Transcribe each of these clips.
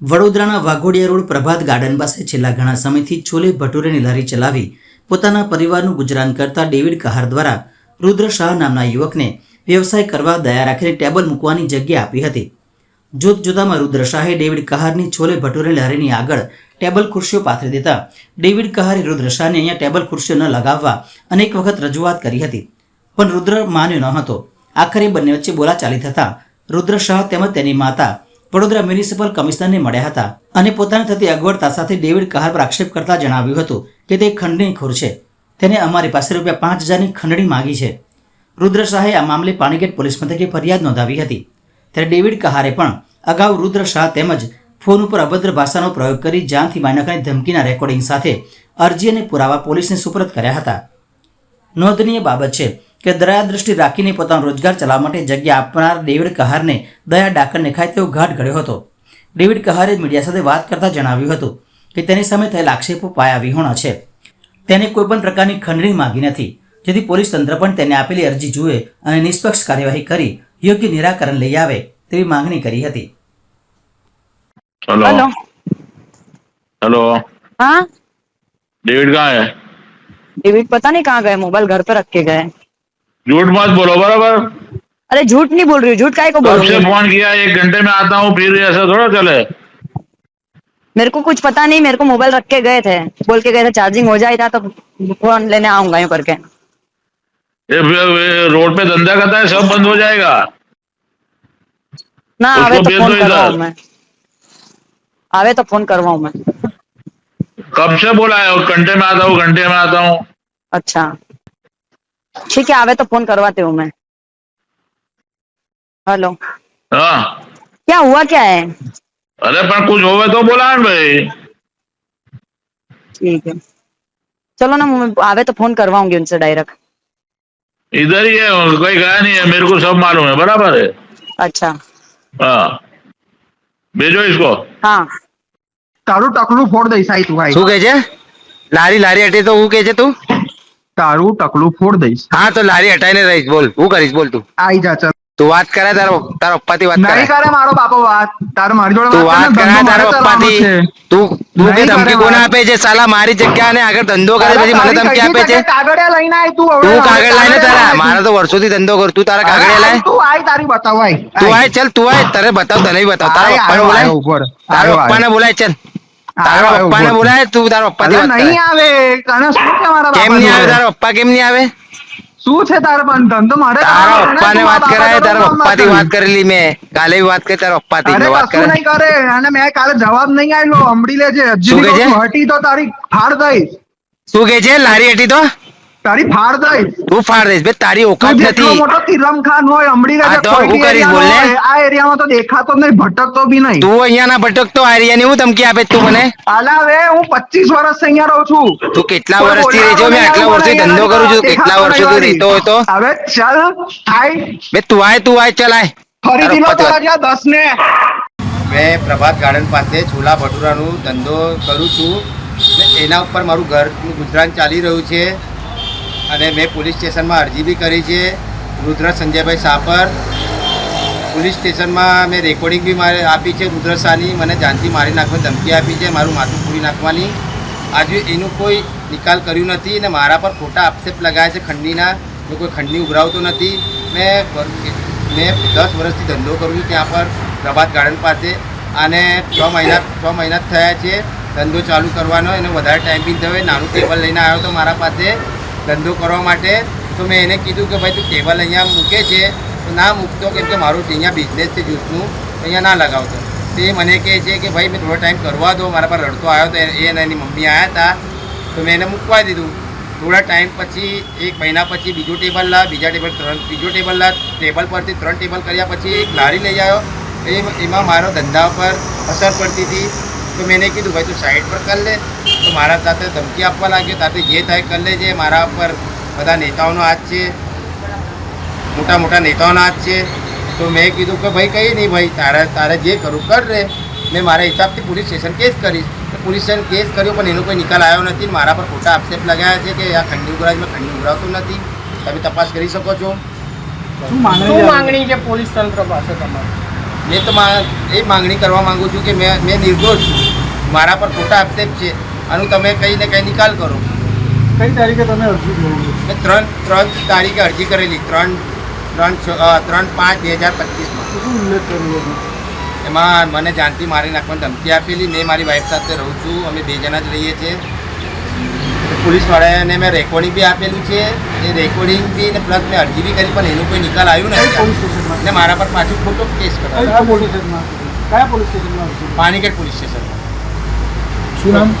વડોદરાના વાઘોડિયા રોડ પ્રભાત ગાર્ડન પાસે છેલ્લા ઘણા સમયથી છોલે ભટુરેની લારી ચલાવી પોતાના પરિવારનું ગુજરાન કરતા ડેવિડ કહાર દ્વારા રુદ્ર શાહ નામના યુવકને વ્યવસાય કરવા દયા રાખીને ટેબલ મૂકવાની જગ્યા આપી હતી. જોત જોતામાં રુદ્ર શાહે ડેવિડ કહારની છોલે ભટુરે લારીની આગળ ટેબલ ખુરશીઓ પાથરી દેતા ડેવિડ કહારે રુદ્ર શાહને અહીંયા ટેબલ ખુરશીઓ ન લગાવવા અનેક વખત રજૂઆત કરી હતી. પણ રુદ્ર માન્યો ન હતો. આખરે બંને વચ્ચે બોલાચાલી થતાં રુદ્ર શાહ તેમજ તેની માતા વડોદરા મ્યુનિસિપલ કમિશનરને મળ્યા હતા અને પોતાને થતી અગવડતા સાથે ડેવિડ કહાર પર આક્ષેપ કરતા જણાવ્યું હતું કે તે ખંડણીખોર છે. તેને અમારી પાસે રૂપિયા પાંચ હજારની ખંડણી માંગી છે. રુદ્ર શાહે આ મામલે પાણીગેટ પોલીસ મથકે ફરિયાદ નોંધાવી હતી. ત્યારે ડેવિડ કહારે પણ અગાઉ રુદ્ર શાહ તેમજ ફોન ઉપર અભદ્ર ભાષાનો પ્રયોગ કરી જાનથી મારી ધમકીના રેકોર્ડિંગ સાથે અરજી અને પુરાવા પોલીસને સુપરત કર્યા હતા. નોંધનીય બાબત છે કે દયા દ્રષ્ટિ રાખીને પોતાનો રોજગાર ચલાવવા માટે જગ્યા આપનાર ડેવિડ કહારને દયા ડાકરને ખાય તેવો ઘાટ ઘડ્યો હતો ડેવિડ કહારે મીડિયા સાથે વાત કરતા જણાવ્યું હતું કે તેની સામે થયેલા આક્ષેપો પાયા વિહોણા છે તેને કોઈપણ પ્રકારની ખંડણી માંગી નથી જેથી પોલીસ તંત્ર પણ તેને આપેલી અરજી જુએ અને નિષ્પક્ષ કાર્યવાહી કરી યોગ્ય નિરાકરણ લઈ આવે તેવી માંગણી કરી હતી हेलो हेलो हेलो हाँ डेविड कहाँ है डेविड पता नहीं कहाँ गए मोबाइल घर पे रख के गए झूठ मत बोलो बराबर। अरे झूठ नहीं बोल रही झूठ काय को कब से बोलूँगी फ़ोन किया एक घंटे में आता हूँ फिर ऐसा थोड़ा चले। मेरे को कुछ पता नहीं मेरे को मोबाइल रख के गए थे। बोल के गए थे चार्जिंग हो जाएगा तो फ़ोन लेने आऊँगा यूँ करके। ये फिर- ये रोड पे धंधा करता है सब बंद हो जाएगा। ना उसको आवे तो भेज फ़ोन दो इधर। करवाऊं मैं। आवे तो फ़ोन करवाऊं मैं। कब से बोला है और घंटे में आता हूँ घंटे में आता हूँ। अच्छा। ठीक है आवे तो फोन करवाते हूँ मैं हेलो हाँ क्या हुआ क्या है अरे पर कुछ होवे तो बोला है भाई ठीक है चलो ना मैं आवे तो फोन करवाऊंगी उनसे डायरेक्ट इधर ही है कोई गया नहीं है मेरे को सब मालूम है बराबर है अच्छा हाँ भेजो इसको हाँ તારું ટકલું ફોડ દઈશ આઈ તું આઈ શું કે છે લારી લારી હટી તો હું કે છે તું તારું ટકલું ફોડ દઈશ. હા તો લારી હટાઈને રહીશ બોલ. હું કરીશ બોલ તું. આઈ જા ચલ. તું વાત કરે તારો તારા પપ્પાથી વાત નહીં કરે. મારો બાપો વાત. તારો મારી જોડે તું વાત કરે તારો પપ્પાથી. તું તું કે ધમકી કોને આપે છે સાલા મારી જગ્યા ને આગળ ધંધો કરે પછી મને ધમકી આપે છે? કાગળિયા લઈને આય તું હવે. તું કાગળ લઈને તારા. મારા તો વર્ષોથી ધંધો કર તું તારા કાગળિયા લાય. તું આય તારી બતાવ આય. તું આય ચલ તું આય. તારે બતાવ તને બતાવ. તારા પપ્પાને બોલાય. તારા પપ્પાને બોલાય ચાલ. તારા પપ્પાને બોલાય તું તારા પપ્પા નહીં આવે તને શું છે મારા કેમ નહીં આવે? તારા પપ્પા કેમ નહીં આવે? શું છે તારે પણ ધંધો મારે તારા પપ્પા ને, વાત કરાય તારા પપ્પા થી વાત કરેલી મેં. કાલે વાત કરી તારા પપ્પા થી વાત કરે નહીં કરે અને મેં કાલે જવાબ નહીં આવેલો અમડી લેજે હજી હટી તો તારી ફાડ દઈશ શું કે છે? લારી હટી તો? તારી ફાડ દઈશ. તું ફાડ દઈશ બે તારી ઓકાત નથી. મોટો તિરમ ખાન હોય હંભળી તો હું કરીશ, બોલ ને. આ એરિયામાં તો દેખાતો નહીં ભટકતો બી નહીં. તું અહીંયા ના ભટકતો આર્યાની હું ધમકી આપે તું મને? આલા હવે હું પચીસ વર્ષ અહીંયા રહું છું. તું કેટલા વર્ષથી મેં આટલા વર્ષથી ધંધો કરું છું કેટલા વર્ષોથી રહેતો હોય તો? હવે ચાલ આય બે તું આય તું આય ચાલ આય. ફરીથી લો તારા તારા જ્યાં દસ ને મેં પ્રભાત ગાર્ડન પાસે છોલા ભટુરાનું ધંધો કરું છું એના ઉપર મારું ઘરનું ગુજરાન ચાલી રહ્યું છે. અને મેં પોલીસ સ્ટેશનમાં અરજી બી કરી છે રુદ્ર સંજયભાઈ સાપર. પોલીસ સ્ટેશનમાં મેં રેકોર્ડિંગ બી મારે આપી છે રુદ્ર શાહની, મને જાનથી મારી નાખવાની ધમકી આપી છે, મારું માથું પૂરી નાખવાની. આજે એનું કોઈ નિકાલ કર્યું નથી અને મારા પર ખોટા આક્ષેપ લગાયા છે ખંડીના મેં કોઈ ખંડની ઉભરાવતો નથી. મેં મેં દસ વર્ષથી ધંધો કરું છું ત્યાં પર, પ્રભાત ગાર્ડન પાસે. અને છ મહિના છ મહિના થયા છે ધંધો ચાલુ કરવાનો, એનો વધારે ટાઈમ બી થયો. નાનું ટેબલ લઈને આવ્યો તો મારા પાસે. ધંધો કરવા માટે, તો મેં એને કીધું કે ભાઈ, તું ટેબલ અહીંયા મૂકે છે, તો ના મૂકતો, કેમ કે મારું અહીંયા બિઝનેસ છે જ્યુસનું અહીંયા ના લગાવતો. તે મને કહે છે કે, ભાઈ, મેં થોડો ટાઈમ કરવા દો, મારા પર રડતો આવ્યો તો એ અને એની મમ્મી આવ્યા હતા તો મેં એને મૂકવા દીધું. થોડા ટાઈમ પછી, એક મહિના પછી બીજું ટેબલ લા, બીજા ટેબલ ત્રણ બીજો ટેબલ લા ટેબલ પરથી ત્રણ ટેબલ કર્યા પછી એક લારી લઈ આવ્યો. એ, એમાં મારો ધંધા પર અસર પડતી હતી. તો મેં કીધું ભાઈ તું સાઈડ પર કર લે. તો મારા સાથે ધમકી આપવા લાગ્યો. તાતે જે થાય કરી લેજે. મારા પર બધા નેતાઓનો હાથ છે. મોટા મોટા નેતાઓના હાથ છે. તો મેં કીધું કે ભાઈ કંઈ નહીં ભાઈ તારે તારે જે કરું કર રે. મેં મારા હિસાબથી પોલીસ સ્ટેશન કેસ કરીશ તો પોલીસ સ્ટેશન કેસ કર્યો પણ એનો કોઈ નિકાલ આવ્યો નથી. મારા પર ખોટા આક્ષેપ લગાવ્યા છે કે આ ખંડી ઉગરાજમાં ખંડી ઉઘરાવતું નથી. તમે તપાસ કરી શકો છો. શું માંગણી છે પોલીસ તંત્ર પાસે તમારે? મેં તો મા- એ માંગણી કરવા માંગુ છું કે મેં મેં નિર્દોષ છું. મારા પર ખોટા આક્ષેપ છે. આનું તમે કંઈ ને કંઈ નિકાલ કરો. કઈ તારીખે તમે અરજી કરી મેં ત્રણ ત્રણ તારીખે અરજી કરેલી. ત્રણ ત્રણ છ ત્રણ પાંચ બે હજાર પચીસમાં. શું ઉલ્લેખ કર્યો એમાં મને જાનથી મારી નાખવાની ધમકી આપેલી. મેં મારી વાઈફ સાથે રહું છું. અમે બે જણા જ રહીએ છીએ. પોલીસવાળાને મેં રેકોર્ડિંગ બી આપેલું છે. એ રેકોર્ડિંગ બી ને પ્લસ મેં અરજી બી કરી પણ એનો કોઈ નિકાલ આવ્યો નથી. ને મારા પર પાછું ખોટો કેસ કરાવ્યો કયા પોલીસ સ્ટેશનમાં કયા પોલીસ સ્ટેશનમાં અરજી? પોલીસ સ્ટેશનમાં શું નામ?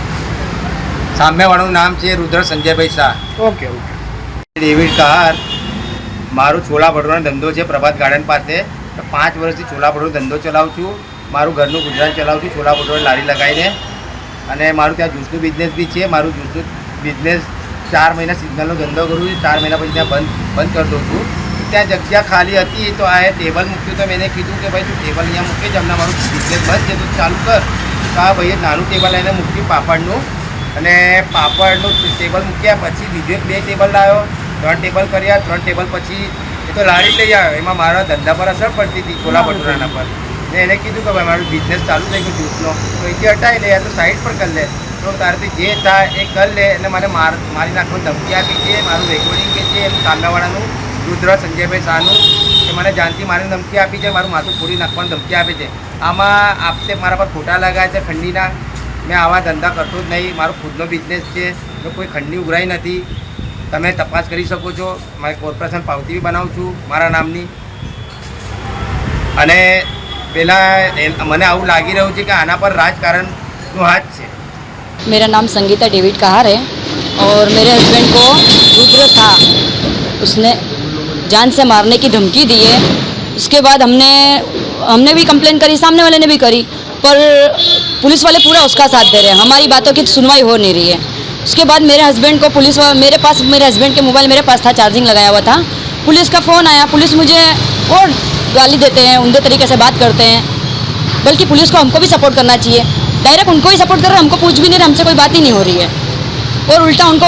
સામેવાળાનું નામ છે Rudra Sanjaybhai Shah. Okay okay. David car મારું છોલા ભટુરાનો ધંધો છે પ્રભાત ગાર્ડન પાસે. તો પાંચ વર્ષથી છોલા ભટુરો ધંધો ચલાવું છું. મારું ઘરનું ગુજરાન ચલાવું છું. છોલા ભટુરો લારી લગાવીને. અને મારું ત્યાં જ્યુસનું બિઝનેસ બી છે. મારું જ્યુસનું બિઝનેસ ચાર મહિના સિગ્નલનો ધંધો કરું છું ચાર મહિના પછી ત્યાં બંધ બંધ કરી દઉં છું. ત્યાં જગ્યા ખાલી હતી તો આ ટેબલ મૂક્યું તો મેં કીધું કે ભાઈ તું ટેબલ અહીંયા મૂકી જ હમણાં મારું બિઝનેસ બંધ છે તું ચાલુ કર. તો આ ભાઈએ નાનું ટેબલ લઈને મૂક્યું પાપડનું. અને પાપડનું ટેબલ મૂક્યા પછી બીજો બે ટેબલ લાવ્યો. ત્રણ ટેબલ કર્યા ત્રણ ટેબલ પછી એ તો લારી લઈ આવ્યો. એમાં મારા ધંધા પર અસર પડતી હતી છોલા ભટુરાના પર. મેં એને કીધું કે ભાઈ મારું બિઝનેસ ચાલુ થઈ ગયું જ્યુસનો તો અહીંથી હટાવી લે તો સાઈડ પર કરી લે. તો તારથી જે થાય એ કરી લે અને મને માર મારી નાખવાની ધમકી આપી છે, મારું રેકોર્ડિંગ કે છે, એમ સામેવાળાનું, રુદ્ર સંજયભાઈ શાહનું કે મને જાનથી મારી ધમકી આપી છે, મારું માથું ફોડી નાખવાની ધમકી આપી છે. આમાં આપશે મારા પર ખોટા લગાવ્યા છે, ખંડીના. મેં આવા ધંધા કરતો જ નહીં, મારો ખુદનો બિઝનેસ છે તો કોઈ ખંડની ઉઘરાઈ નથી, તમે તપાસ કરી શકો છો. મારી કોર્પોરેશન પાવતી બી બનાવું છું, મારા નામની. અને પહેલાં મને આવું લાગી રહ્યું છે કે આના પર રાજકારણનો હાથ છે. मेरा नाम संगीता डेविड कहार है और मेरे हस्बैंड को रुद्र था। उसने जान से मारने की धमकी दी है। उसके बाद हमने हमने भी कंप्लेन करी, सामने वाले ने भी करी, पर पुलिस वाले पूरा उसका साथ दे रहे हैं। हमारी बातों की सुनवाई हो नहीं रही है। उसके बाद मेरे हस्बैंड को पुलिस मेरे पास, मेरे हस्बैंड के मोबाइल मेरे पास था चार्जिंग लगाया हुआ था। पुलिस का फ़ोन आया, पुलिस मुझे और गाली देते हैं, उमदे तरीके से बात करते हैं। बल्कि पुलिस को हमको भी सपोर्ट करना चाहिए। डायरेक्ट उनको ही सपोर्ट कर रहे हैं, हमको पूछ भी नहीं रहे, हमसे कोई बात ही नहीं हो रही है। और उल्टा उनको,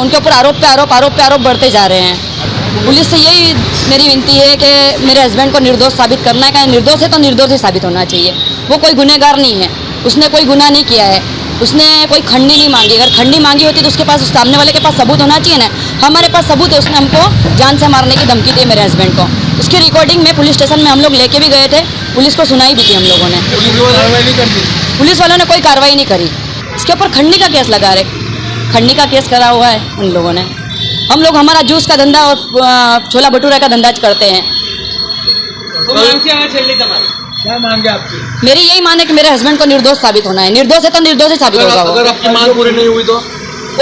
उनके ऊपर आरोप पे आरोप आरोप पे आरोप बढ़ते जा रहे हैं। पुलिस से यही मेरी विनती है कि मेरे हस्बैंड को निर्दोष साबित करना है कि निर्दोष है तो निर्दोष ही साबित होना चाहिए। वो कोई गुनहगार नहीं है, उसने कोई गुनाह नहीं किया है, उसने कोई खंडी नहीं मांगी। अगर खंडी मांगी होती तो उसके पास, उस सामने वाले के पास सबूत होना चाहिए ना। हमारे पास सबूत है, उसने हमको जान से मारने की धमकी दी मेरे हस्बैंड को। उसकी रिकॉर्डिंग में पुलिस स्टेशन में हम लोग लेके भी गए थे, पुलिस को सुनाई भी थी हम लोगों ने। पुलिस वालों ने कोई कार्रवाई नहीं करी। इसके ऊपर खंडनी का केस लगा रहे। खंडनी का केस करा हुआ है उन लोगों ने। हम लोग हमारा जूस का धंधा और छोला भटूरा का धंधा करते हैं। क्या मांगे आपकी? मेरी यही मान है कि मेरे हस्बैंड को निर्दोष साबित होना है। निर्दोष है तो निर्दोष ही साबित होगा वो। आपकी मांग पूरी नहीं हुई तो?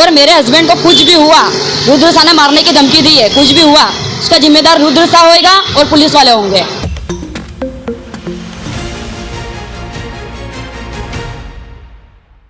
और मेरे हस्बैंड को कुछ भी हुआ रुद्र शाह ने मारने की धमकी दी है कुछ भी हुआ उसका जिम्मेदार रुद्र शाह होएगा और पुलिस वाले होंगे।